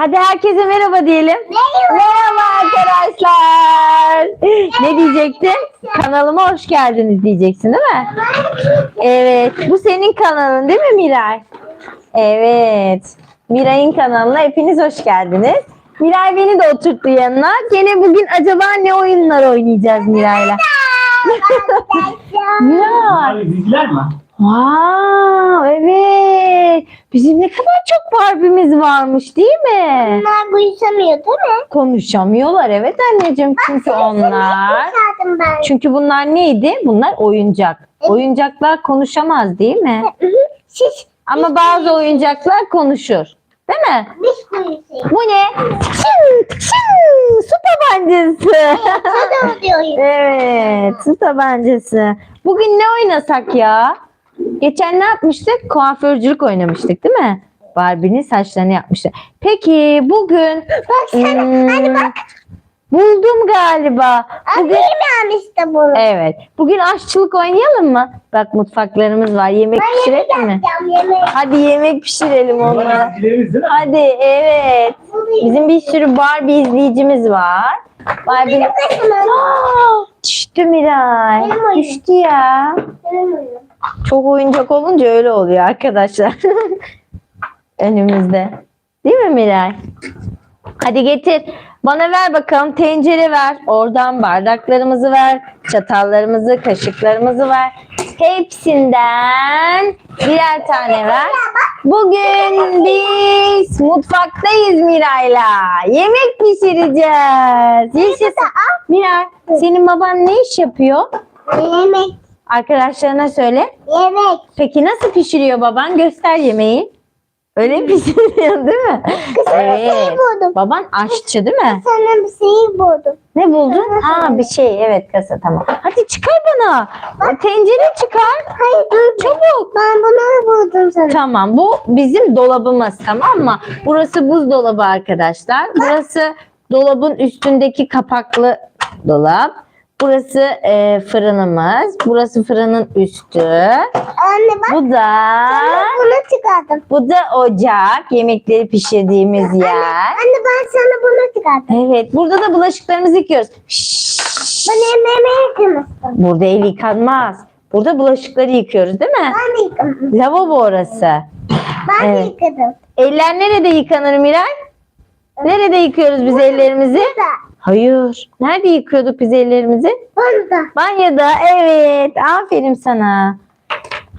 Hadi herkese merhaba diyelim. Merhaba arkadaşlar. Ne diyecektin? Kanalıma hoş geldiniz diyeceksin değil mi? Evet. Bu senin kanalın değil mi Miray? Evet. Miray'ın kanalına hepiniz hoş geldiniz. Miray beni de oturttu yanına. Gene bugün acaba ne oyunlar oynayacağız Miray'la? Miray. Abi bilgiler mi? Wow, evet. Bizim ne kadar çok Barbie'miz varmış değil mi? Bunlar konuşamıyor değil mi? Konuşamıyorlar evet anneciğim çünkü onlar. Konuşardım ben. Çünkü bunlar neydi? Bunlar oyuncak. Oyuncaklar konuşamaz değil mi? Siz Ama bazı oyuncaklar konuşur. Değil mi? biz konuşuyoruz. Bu ne? Tın, tın, su tabancası. Sana oluyoruz. evet, su tabancası. Bugün ne oynasak ya? Geçen ne yapmıştık? Kuaförcülük oynamıştık değil mi? Barbie'nin saçlarını yapmıştı. Peki bugün Baksana. Hmm, Hadi bak. buldum galiba. Bugün Annem almıştı bunu. Evet. Bugün aşçılık oynayalım mı? Bak mutfaklarımız var. Yemek Ben yemek pişirelim mi? yapacağım yemek. Hadi yemek pişirelim onlara. Değil mi? Hadi evet. Bizim bir sürü Barbie izleyicimiz var. Barbie... Benim kaşımım. Aa, düştü Miray. Benim oyun. Düştü ya. Benim oyunum. Çok oyuncak olunca öyle oluyor arkadaşlar. Önümüzde. Değil mi Miray? Hadi getir. Bana ver bakalım tencere ver. Oradan bardaklarımızı ver. Çatallarımızı, kaşıklarımızı ver. Hepsinden birer tane ver. Bugün biz mutfaktayız Miray'la. Yemek pişireceğiz. Yaşasın. Miray, senin baban ne iş yapıyor? Yemek. Arkadaşlarına söyle. Yemek. Peki nasıl pişiriyor baban? Göster yemeği. Öyle mi pişiriyor değil mi? Kızım bir şey buldum. Baban aşçı değil mi? Sana bir şey buldum. Ne buldun? Ha bir şey. Evet kasa tamam. Hadi çıkar bana. Tencere çıkar. Hayır dur. Çabuk. Ben bunu buldum sana. Tamam bu bizim dolabımız tamam mı? Burası buzdolabı arkadaşlar. Burası dolabın üstündeki kapaklı dolap. Burası e, fırınımız. Burası fırının üstü. Anne bak. Bu da bunu çıkardım. bu da ocak. Yemekleri pişirdiğimiz yer. Anne ben sana bunu çıkardım. Evet burada da bulaşıklarımızı yıkıyoruz. Şşş. Ben yemeğimi yıkamıştım. Burada el yıkanmaz. Burada bulaşıkları yıkıyoruz değil mi? Ben de yıkadım. Lavabo orası. Ben de Evet. yıkadım. Eller nerede yıkanır Miray? Nerede yıkıyoruz biz ellerimizi? Burada. Hayır. Nerede yıkıyorduk biz ellerimizi? Burada. Banyoda. Evet. Aferin sana.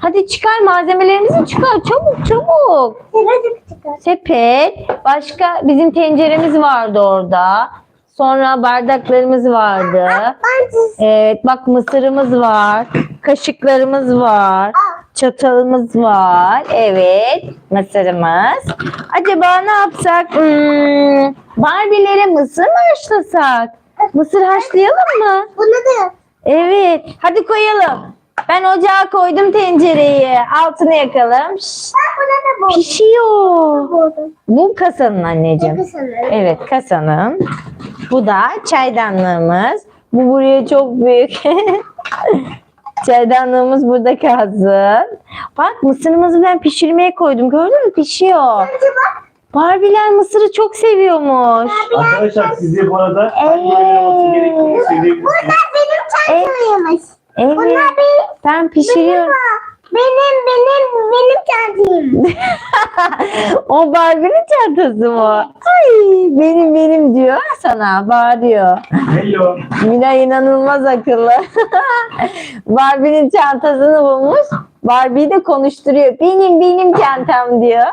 Hadi çıkar malzemelerimizi çıkar. Çabuk çabuk. Birazcık çıkar. Sepet. Başka bizim tenceremiz vardı orada. Sonra bardaklarımız vardı. Evet bak mısırımız var. Kaşıklarımız var. Al. Çatalımız var. Evet. Mısırımız. Acaba ne yapsak? Hmm, Barbie'lere mısır mı haşlasak? Mısır haşlayalım mı? Bunu da. Evet. Hadi koyalım. Ben ocağa koydum tencereyi. Altını yakalım. Şşt, Ben bunu da buldum. pişiyor. Bu kasanın anneciğim. Evet kasanın. Bu da çaydanlığımız. Bu buraya çok büyük. Çaydanlığımız burada kalsın. Bak mısırımızı ben pişirmeye koydum. Gördün mü? Pişiyor. Barbiler mısırı çok seviyormuş. Arkadaşlar size bu arada Evet. hangi oyun olması gerektiğini söyleyebilirsiniz. Bunlar benim çantamıymış. Evet. Bunlar benim. Ben pişiriyorum. Benim benim benim çantam. o Barbie'nin çantası mı? Ay benim benim diyor sana bağırıyor. Hello. Mina inanılmaz akıllı. Barbie'nin çantasını bulmuş. Barbie'yi de konuşturuyor. Benim benim çantam diyor.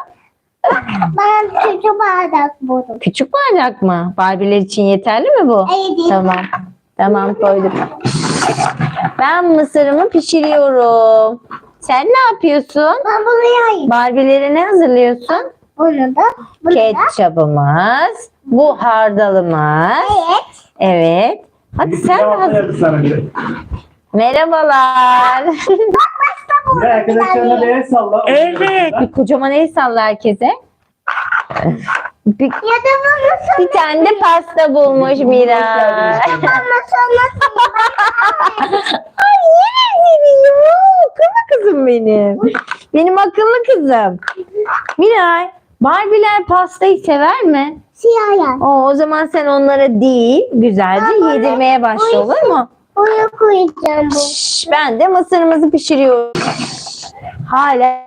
Ben çocuğu bardak buldum. Küçük bardak mı? Barbie'ler için yeterli mi bu? Evet. Tamam. Tamam koyduk. Ben mısırımı pişiriyorum. Sen ne yapıyorsun? Ben bunu yayayım. Barbie'lere ne hazırlıyorsun? Bunu da. Bunu da. Ketçabımız. Bu hardalımız. Evet. Evet. Hadi sen de hazır. Merhabalar. Bak başta buldum. Bir arkadaşlarına bir el salla. evet. Bir kocaman el salla herkese. Bir, Ya da bunu bir tane de pasta bulmuş Mira. sonra Ay yerim seni ya. Benim. Benim akıllı kızım. Miray Barbie'ler pastayı sever mi? Siyah yer. O, o zaman sen onlara değil, güzelce böyle yedirmeye başla olur mu? Oraya koyacağım. Şş, ben de mısırımızı pişiriyorum. Hala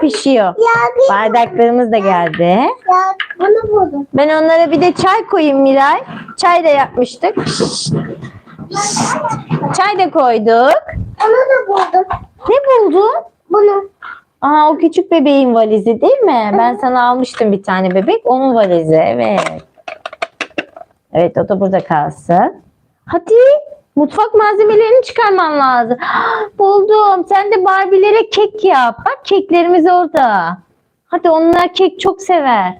pişiyor. Ya Bardaklarımız da geldi. ya bunu buldum. Ben onlara bir de çay koyayım Miray. Çay da yapmıştık. Çay da koyduk. Onu da buldum. Ne buldun? Bunu. Aa o küçük bebeğin valizi değil mi? Ben sana almıştım bir tane bebek. Onun valizi evet. Evet o da burada kalsın. Hadi mutfak malzemelerini çıkarman lazım. Buldum. Sen de Barbie'lere kek yap. Bak keklerimiz orada. Hadi onlar kek çok sever.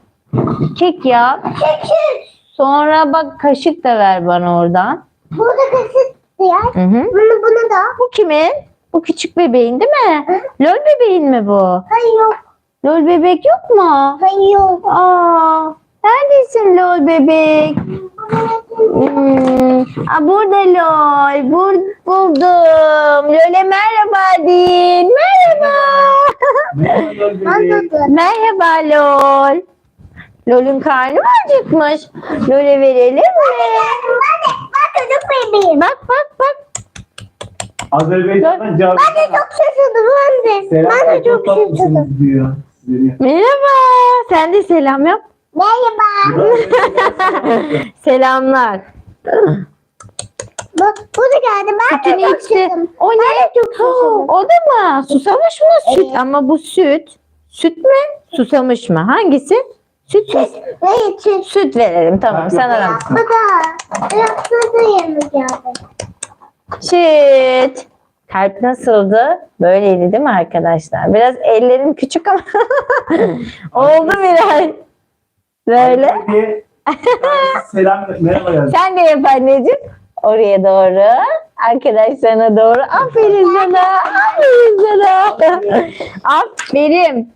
Kek yap. Çekil. Sonra bak kaşık da ver bana oradan. Burada kaşık diğer. Hı hı. Bunu bunu da. Bu kimin? Bu küçük bebeğin değil mi? Lol bebeğin mi bu? Hayır yok. Lol bebek yok mu? Hayır yok. Aa, neredesin lol bebek? Hmm. Aa, burada lol. Bur buldum. Lol'e merhaba deyin. Merhaba. Merhaba lol. Lol'ün karnı mı acıkmış? Lol'e verelim mi? Ben de ben çocuk bebeğim. Bak bak bak. Azerbaycan'dan cevap. Ben de çok şaşırdım ben de. Selam Ben de çok şaşırdım. diyor. Merhaba. Sen de selam yap. Merhaba. Selamlar. Bak bu da geldi. Ben de Sütünü çok içti. şaşırdım. O ne? Ben de çok şaşırdım. O da mı? Susamış mı? Süt Evet. ama bu süt. Süt mü? Susamış mı? Hangisi? Süt mü? Ve için. Süt verelim tamam sen ara. Bu da. Yoksa da yemek geldi. Süt. Kalp nasıldı? Böyleydi değil mi arkadaşlar? Biraz ellerim küçük ama oldu biraz. Böyle. Selam merhaba. Sen de yap anneciğim. Oraya doğru. Arkadaşlarına doğru. Aferin sana. Aferin sana. Aferin.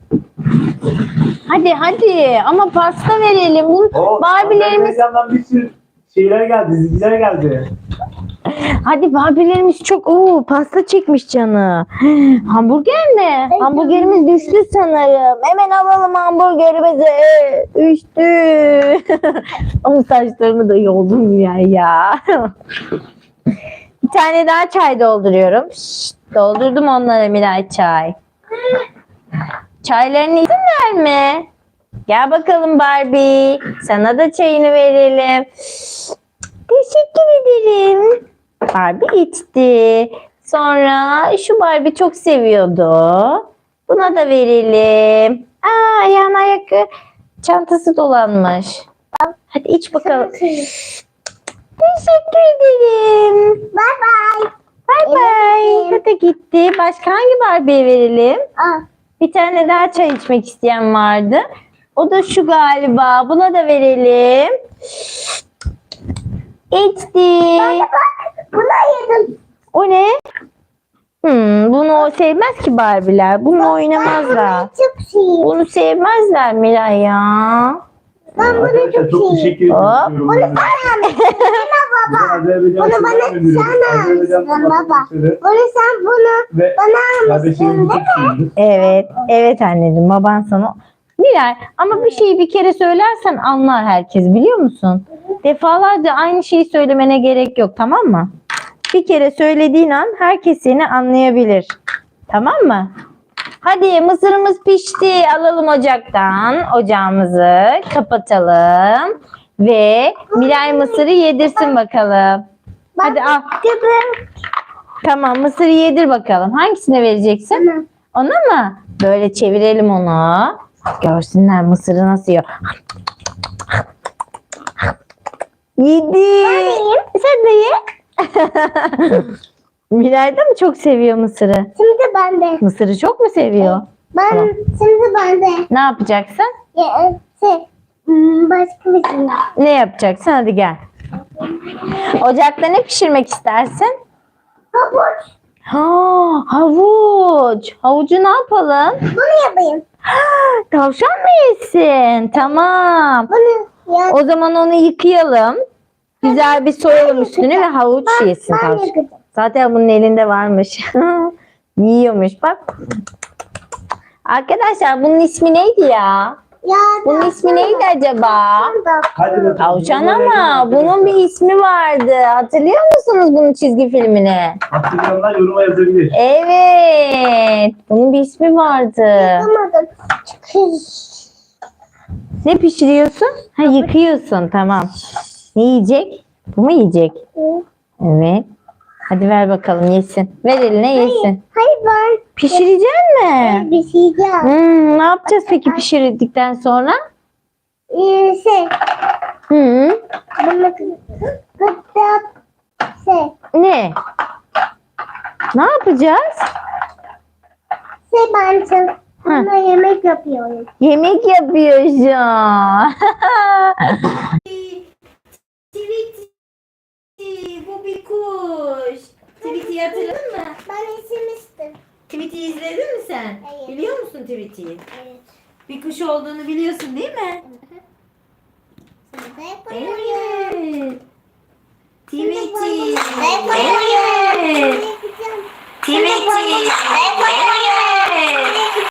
Hadi hadi ama pasta verelim. Bu O Barbie'lerimiz Azerbaycan'dan bir sürü şeyler geldi, diziler geldi. Hadi Barbie'lerimiz çok Oo pasta çekmiş canı. Hamburger mi? Hamburgerimiz düştü sanırım. Hemen alalım hamburgerimizi. Düştü. Ama saçlarımı da yoldum ya ya. Bir tane daha çay dolduruyorum. Şşt, doldurdum onlara Miray çay. Çaylarını izin verme. Gel bakalım Barbie. Sana da çayını verelim. Teşekkür ederim. Barbie içti. Sonra şu Barbie çok seviyordu. Buna da verelim. Aa ayağına ayakkabı çantası dolanmış. Hadi iç bakalım. Teşekkür ederim. Bye bye. Bay bay. Hadi gitti. Başka hangi Barbie'ye verelim? Aa, Bir tane daha çay içmek isteyen vardı. O da şu galiba. Buna da verelim. İçti. bak buna yedim. O ne? Hmm, bunu o sevmez ki Barbie'ler. Bunu oynamazlar. Çok. Bunu sevmezler Miray ya. Ben bunu Arkadaşlar çok çok iyi. teşekkür Hop. ediyorum. Bunu bana baba. Bunu bana sen almışsın baba. Bunu sen bunu Ve bana almışsın çok değil mi? seviyoruz. Evet, evet anneciğim baban sana. Miray ama bir şeyi bir kere söylersen anlar herkes biliyor musun? Defalarca aynı şeyi söylemene gerek yok tamam mı? Bir kere söylediğin an herkes seni anlayabilir. Tamam mı? Hadi mısırımız pişti. Alalım ocaktan. Ocağımızı kapatalım. Ve Miray mısırı yedirsin bakalım. Hadi al. Tamam mısırı yedir bakalım. Hangisine vereceksin? Ona mı? Böyle çevirelim onu. Görsünler mısırı nasıl yiyor. Yedi. Sen de ye. Miray da mı çok seviyor mısırı? Şimdi ben de. Mısırı çok mu seviyor? Ben Tamam. şimdi ben de. Ne yapacaksın? Ya, şey, hmm, başka bir şey. Ne yapacaksın? Hadi gel. Ocakta ne pişirmek istersin? Havuç. Ha, havuç. Havucu ne yapalım? Bunu yapayım. Tavşan mı yesin? Tamam. Bunu ya. O zaman onu yıkayalım. Güzel bir soyalım üstünü ve havuç yesin tavşan. Zaten bunun elinde varmış. Yiyormuş bak. Arkadaşlar bunun ismi neydi ya? Bunun ismi neydi acaba? Hadi bakalım. Tavşan ama bunun bir ismi vardı. Hatırlıyor musunuz bunun çizgi filmini? Hatırlayanlar yoruma yazabilir. Evet. Bunun bir ismi vardı. Yapamadım. Ne pişiriyorsun? Ha yıkıyorsun tamam. Ne yiyecek? Bu mu yiyecek? Evet. Hadi ver bakalım yesin. Ver eline yesin. Hayır ben Pişirecek mi? bir diyeceğim. Hmm, ne yapacağız peki pişirdikten sonra? Ee, şey. Hı, Bunu kıtıp şey. ne? Ne yapacağız? Şey ben Buna yemek yapıyorum. Yemek yapıyorsun. Tweety, bu bir kuş. Tweety'yi hatırladın mı? Ben istemiştim. Tweety'yi izledin mi sen? Hayır. Biliyor musun Tweety'yi? Evet. Bir kuş olduğunu biliyorsun değil mi? Koyuyorum. Evet. Tweety. Evet. Tweety. Koyuyorum.